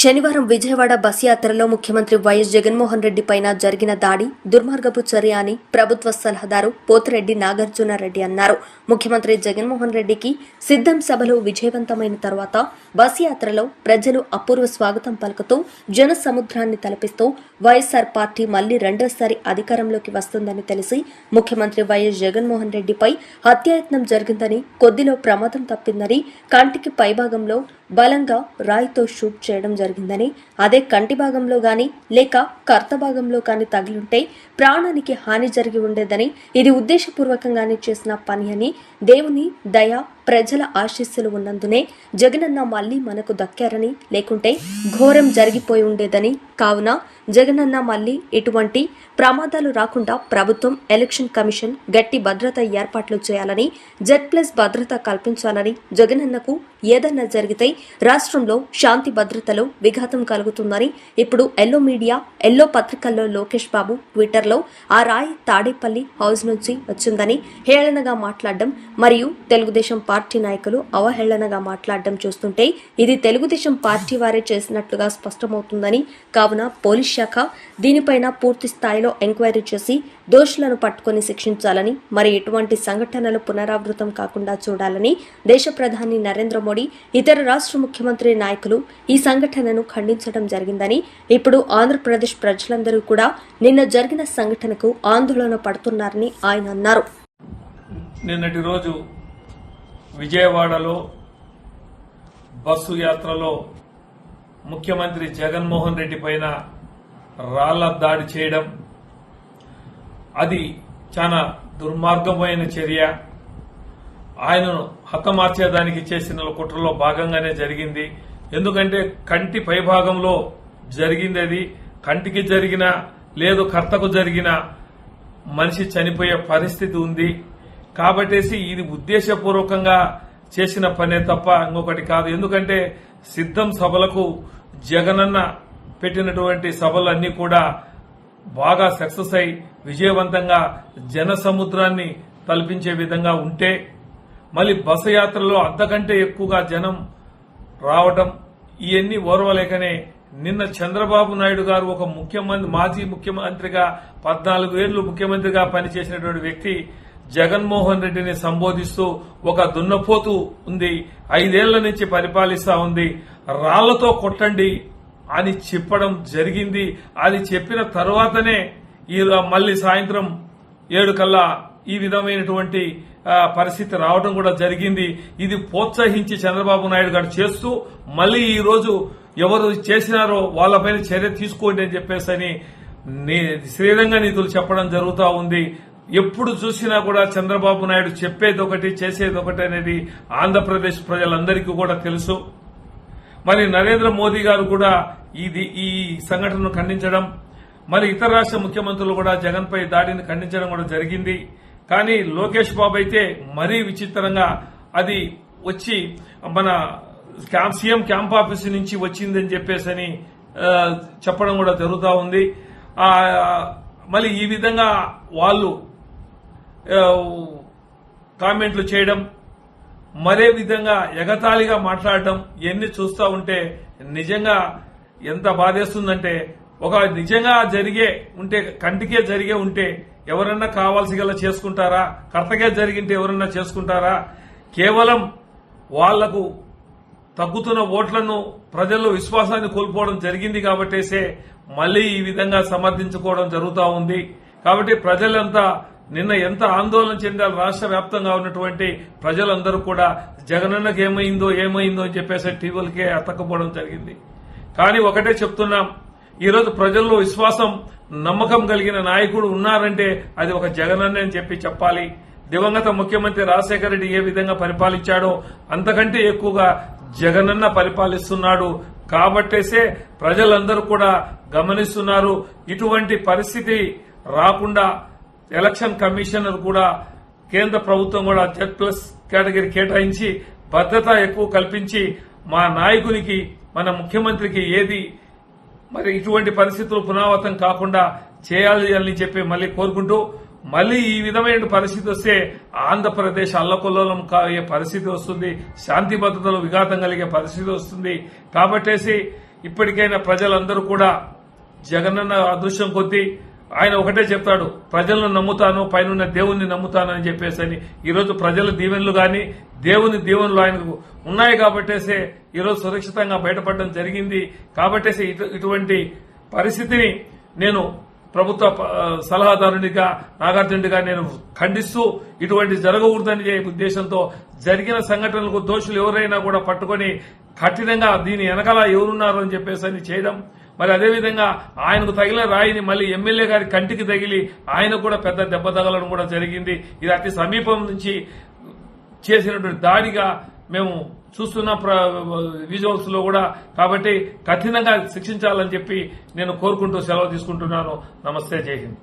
శనివారం విజయవాడ బస్ యాత్రలో ముఖ్యమంత్రి వైఎస్ జగన్మోహన్ రెడ్డి పైన జరిగిన దాడి దుర్మార్గపు చర్య అని ప్రభుత్వ సలహాదారు పోతిరెడ్డి నాగార్జునారెడ్డి అన్నారు. ముఖ్యమంత్రి జగన్మోహన్ రెడ్డికి సిద్ధం సభలు విజయవంతమైన తర్వాత బస్ యాత్రలో ప్రజలు అపూర్వ స్వాగతం పలుకుతూ జన సముద్రాన్ని తలపిస్తూ వైఎస్సార్ పార్టీ మళ్ళీ రెండోసారి అధికారంలోకి వస్తుందని తెలిసి ముఖ్యమంత్రి వైఎస్ జగన్మోహన్ రెడ్డిపై హత్యాయత్నం జరిగిందని కొద్దిలో ప్రమాదం తప్పిందని కంటికి పైభాగంలో బలంగా రాయితో షూట్ చేయడం జరిగింది. జరిగిందని అదే కంటి భాగంలో గాని లేక కర్త భాగంలో కానీ తగిలుంటే ప్రాణానికి హాని జరిగి ఉండేదని ఇది ఉద్దేశపూర్వకంగానే చేసిన పని అని దేవుని దయ ప్రజల ఆశీస్సులు ఉన్నందునే జగనన్న మళ్ళీ మనకు దక్కారని లేకుంటే ఘోరం జరిగిపోయి ఉండేదని. కావున జగనన్న మళ్ళీ ఇటువంటి ప్రమాదాలు రాకుండా ప్రభుత్వం ఎలక్షన్ కమిషన్ గట్టి భద్రత ఏర్పాట్లు చేయాలని జెడ్ ప్లస్ భద్రత కల్పించాలని జగనన్నకు ఏదన్నా జరిగితే రాష్ట్రంలో శాంతి భద్రతలో విఘాతం కలుగుతుందని ఇప్పుడు ఎల్లో మీడియా ఎల్లో పత్రికల్లో లోకేష్ బాబు ట్విట్టర్లో ఆ రాయి తాడేపల్లి హౌస్ నుంచి వచ్చిందని హేళనగా మాట్లాడడం మరియు తెలుగుదేశం పార్టీ పార్టీ నాయకులు అవహేళనగా మాట్లాడడం చూస్తుంటే ఇది తెలుగుదేశం పార్టీ వారే చేసినట్లుగా స్పష్టమవుతుందని కావున పోలీస్ శాఖ దీనిపైన పూర్తి స్థాయిలో ఎంక్వైరీ చేసి దోషులను పట్టుకొని శిక్షించాలని మరి ఎటువంటి సంఘటనలు పునరావృతం కాకుండా చూడాలని దేశ ప్రధాని నరేంద్ర మోడీ ఇతర రాష్ట్ర ముఖ్యమంత్రి నాయకులు ఈ సంఘటనను ఖండించడం జరిగిందని ఇప్పుడు ఆంధ్రప్రదేశ్ ప్రజలందరూ కూడా నిన్న జరిగిన సంఘటనకు ఆందోళన పడుతున్నారని ఆయన అన్నారు. నిన్నటి రోజు విజయవాడలో బస్సు యాత్రలో ముఖ్యమంత్రి జగన్మోహన్ రెడ్డి పైన రాళ్ళ దాడి చేయడం అది చాలా దుర్మార్గమైన చర్య. ఆయనను హతమార్చేదానికి చేసిన కుట్రలో భాగంగానే జరిగింది. ఎందుకంటే కంటి పైభాగంలో జరిగింది అది కంటికి జరిగిన లేదు కర్తకు జరిగిన మనిషి చనిపోయే పరిస్థితి ఉంది. కాబట్టేసి ఇది ఉద్దేశపూర్వకంగా చేసిన పనే తప్ప ఇంకొకటి కాదు. ఎందుకంటే సిద్ధం సభలకు జగనన్న పెట్టినటువంటి సభలన్నీ కూడా బాగా సక్సెస్ అయి విజయవంతంగా జన సముద్రాన్ని తలపించే విధంగా ఉంటే మళ్ళీ బస్సు యాత్రలో అంతకంటే ఎక్కువగా జనం రావటం ఇవన్నీ ఓర్వలేకనే నిన్న చంద్రబాబు నాయుడు గారు ఒక ముఖ్యమంత్రి మాజీ ముఖ్యమంత్రిగా పద్నాలుగు ఏళ్ళు ముఖ్యమంత్రిగా పనిచేసినటువంటి వ్యక్తి జగన్మోహన్ రెడ్డిని సంబోధిస్తూ ఒక దున్నపోతు ఉంది. ఐదేళ్ళ నుంచి పరిపాలిస్తా ఉంది. రాళ్ళతో కొట్టండి అని చెప్పడం జరిగింది. అది చెప్పిన తర్వాతనే ఇలా మళ్ళీ సాయంత్రం ఏడు కల్లా ఈ విధమైనటువంటి పరిస్థితి రావడం కూడా జరిగింది. ఇది ప్రోత్సహించి చంద్రబాబు నాయుడు గారు చేస్తూ మళ్ళీ ఈ రోజు ఎవరు చేసినారో వాళ్ళపైన చర్య తీసుకోండి అని చెప్పేసి అని నీ- శ్రీరంగ నిధులు చెప్పడం జరుగుతూ ఉంది. ఎప్పుడు చూసినా కూడా చంద్రబాబు నాయుడు చెప్పేది ఒకటి చేసేది ఒకటి అనేది ఆంధ్రప్రదేశ్ ప్రజలందరికీ కూడా తెలుసు. మరి నరేంద్ర మోదీ గారు కూడా ఇది ఈ సంఘటనను ఖండించడం మరి ఇతర రాష్ట్ర ముఖ్యమంత్రులు కూడా జగన్ పై దాడిని ఖండించడం కూడా జరిగింది. కానీ లోకేష్ బాబు అయితే మరీ విచిత్రంగా అది వచ్చి మన సీఎం క్యాంప్ ఆఫీస్ నుంచి వచ్చిందని చెప్పేసి అని చెప్పడం కూడా జరుగుతూ ఉంది. మళ్ళీ ఈ విధంగా వాళ్ళు కామెంట్లు చేయడం మరే విధంగా ఎగతాళిగా మాట్లాడటం ఇవన్నీ చూస్తూ ఉంటే నిజంగా ఎంత బాధేస్తుందంటే ఒక నిజంగా జరిగే ఉంటే కంటికే జరిగే ఉంటే ఎవరన్నా కావాల్సి గల చేసుకుంటారా? కర్తగా జరిగింటే ఎవరన్నా చేసుకుంటారా? కేవలం వాళ్ళకు తగ్గుతున్న ఓట్లను ప్రజల్లో విశ్వాసాన్ని కోల్పోవడం జరిగింది కాబట్టేసే మళ్ళీ ఈ విధంగా సమర్థించుకోవడం జరుగుతూ ఉంది. కాబట్టి ప్రజలంతా నిన్న ఎంత ఆందోళన చెందాలి రాష్ట్ర వ్యాప్తంగా ఉన్నటువంటి ప్రజలందరూ కూడా జగనన్నకు ఏమైందో ఏమైందో అని చెప్పేసి టీవీలకే అతకపోవడం జరిగింది. కానీ ఒకటే చెప్తున్నాం ఈరోజు ప్రజల్లో విశ్వాసం నమ్మకం కలిగిన నాయకుడు ఉన్నారంటే అది ఒక జగనన్న అని చెప్పి చెప్పాలి. దివంగత ముఖ్యమంత్రి రాజశేఖర రెడ్డి ఏ విధంగా పరిపాలించాడో అంతకంటే ఎక్కువగా జగనన్న పరిపాలిస్తున్నాడు. కాబట్టేసే ప్రజలందరూ కూడా గమనిస్తున్నారు ఇటువంటి పరిస్థితి రాకుండా ఎలక్షన్ కమిషనర్ కూడా కేంద్ర ప్రభుత్వం కూడా జెడ్ ప్లస్ కేటగిరీ కేటాయించి భద్రత ఎక్కువ కల్పించి మా నాయకునికి మన ముఖ్యమంత్రికి ఏది మరి ఇటువంటి పరిస్థితులు పునరావృతం కాకుండా చేయాలి అని చెప్పి మళ్ళీ కోరుకుంటూ మళ్ళీ ఈ విధమైన పరిస్థితి వస్తే ఆంధ్రప్రదేశ్ అల్లకొల్లోలం కాయే పరిస్థితి వస్తుంది శాంతి భద్రతలు విఘాతం కలిగే పరిస్థితి వస్తుంది. కాబట్టేసి ఇప్పటికైనా ప్రజలందరూ కూడా జగనన్న అదృశ్యం కొద్దీ ఆయన ఒకటే చెప్తాడు ప్రజలను నమ్ముతాను పైన దేవుణ్ణి నమ్ముతాను అని చెప్పేసి అని. ఈరోజు ప్రజల దీవెనలు గాని దేవుని దీవెనలు ఆయనకు ఉన్నాయి కాబట్టేసే ఈరోజు సురక్షితంగా బయటపడడం జరిగింది. కాబట్టేసే ఇటు- ఇటువంటి పరిస్థితిని నేను ప్రభుత్వ సలహాదారునిగా నాగార్జునుడిగా నేను ఖండిస్తూ ఇటువంటి జరగకూడదని ఉద్దేశంతో జరిగిన సంఘటనలకు దోషులు ఎవరైనా కూడా పట్టుకొని కఠినంగా దీని వెనకాల ఎవరున్నారు అని చెప్పేసి అని చేయడం మరి అదేవిధంగా ఆయనకు తగిలిన రాయిని మళ్ళీ ఎమ్మెల్యే గారి కంటికి తగిలి ఆయన కూడా పెద్ద దెబ్బ తగలడం కూడా జరిగింది. ఇది అతి సమీపం నుంచి చేసినటువంటి దాడిగా మేము చూస్తున్న విజువల్స్లో కూడా. కాబట్టి కఠినంగా శిక్షించాలని చెప్పి నేను కోరుకుంటూ సెలవు తీసుకుంటున్నాను. నమస్తే జై హింద్.